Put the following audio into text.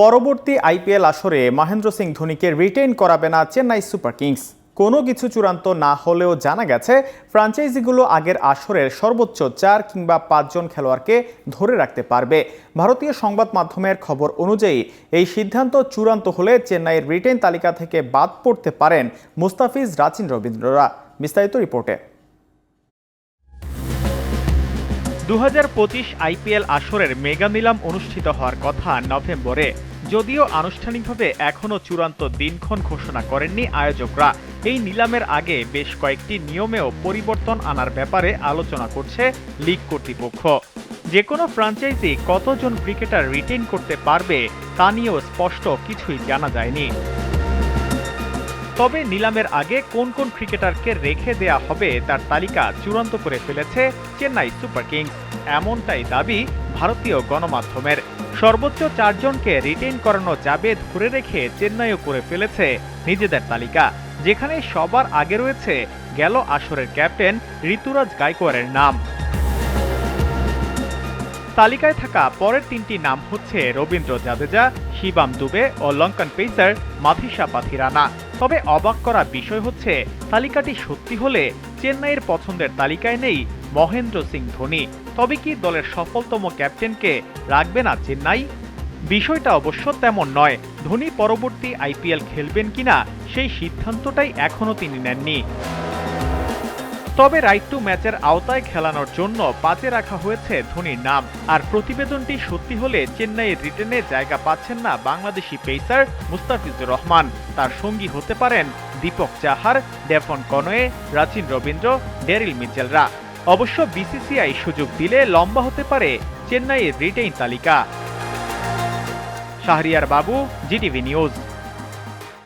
পরবর্তী আইপিএল আসরে মহেন্দ্র সিং ধোনিকে রিটেইন করাবে না চেন্নাই সুপার কিংস। কোনো কিছু চূড়ান্ত না হলেও জানা গেছে, ফ্রাঞ্চাইজিগুলো আগের আসরের সর্বোচ্চ চার কিংবা পাঁচজন খেলোয়াড়কে ধরে রাখতে পারবে। ভারতীয় সংবাদ মাধ্যমের খবর অনুযায়ী, এই সিদ্ধান্ত চূড়ান্ত হলে চেন্নাইয়ের রিটেইন তালিকা থেকে বাদ পড়তে পারেন মুস্তাফিজ রাচিন রবীন্দ্ররা। বিস্তারিত রিপোর্টে। দু হাজার পঁচিশ আইপিএল আসরের মেগা নিলাম অনুষ্ঠিত হওয়ার কথা নভেম্বরে, যদিও আনুষ্ঠানিকভাবে এখনও চূড়ান্ত দিনক্ষণ ঘোষণা করেননি আয়োজকরা। এই নিলামের আগে বেশ কয়েকটি নিয়মেও পরিবর্তন আনার ব্যাপারে আলোচনা করছে লিগ কর্তৃপক্ষ। যে কোনো ফ্রাঞ্চাইজি কতজন ক্রিকেটার রিটেইন করতে পারবে তা নিয়েও স্পষ্ট কিছুই জানা যায়নি। তবে নিলামের আগে কোন কোন ক্রিকেটারকে রেখে দেয়া হবে তার তালিকা চূড়ান্ত করে ফেলেছে চেন্নাই সুপার কিংস। এমনটাই দাবি ভারতীয় গণমাধ্যমের। সর্বোচ্চ চারজনকে রিটেইন করানো যাবে ধরে রেখে চেন্নাইও করে ফেলেছে নিজেদের তালিকা। যেখানে সবার আগে রয়েছে গেল আসরের ক্যাপ্টেন ঋতুরাজ গায়কোয়াড়ের নাম। তালিকায় থাকা পরের তিনটি নাম হচ্ছে রবীন্দ্র জাদেজা, শিবাম দুবে ও লঙ্কান পেসার মাথিসা পাথিরানা। তবে অবাক করা বিষয় হচ্ছে, তালিকাটি সত্যি হলে চেন্নাইয়ের পছন্দের তালিকায় নেই মহেন্দ্র সিং ধোনি। তবে কি দলের সফলতম ক্যাপ্টেনকে রাখবে না চেন্নাই? বিষয়টা অবশ্য তেমন নয়। ধোনি পরবর্তী আইপিএল খেলবেন কিনা সেই সিদ্ধান্তটাই এখনও তিনি নেননি। তবে রাইট টু ম্যাচের আওতায় খেলানোর জন্য পাতে রাখা হয়েছে ধোনির নাম। আর প্রতিবেদনটি সত্যি হলে চেন্নাইয়ের রিটেনে জায়গা পাচ্ছেন না বাংলাদেশি পেসার মুস্তাফিজুর রহমান। তার সঙ্গী হতে পারেন Deepak Chahar, Devon Conway Rachin Ravindra, Daryl মিচেলরা। অবশ্য বিসিসিআই সুযোগ দিলে লম্বা হতে পারে চেন্নাইয়ের রিটেইন তালিকা। শাহরিয়ার বাবু, জিটিভি নিউজ।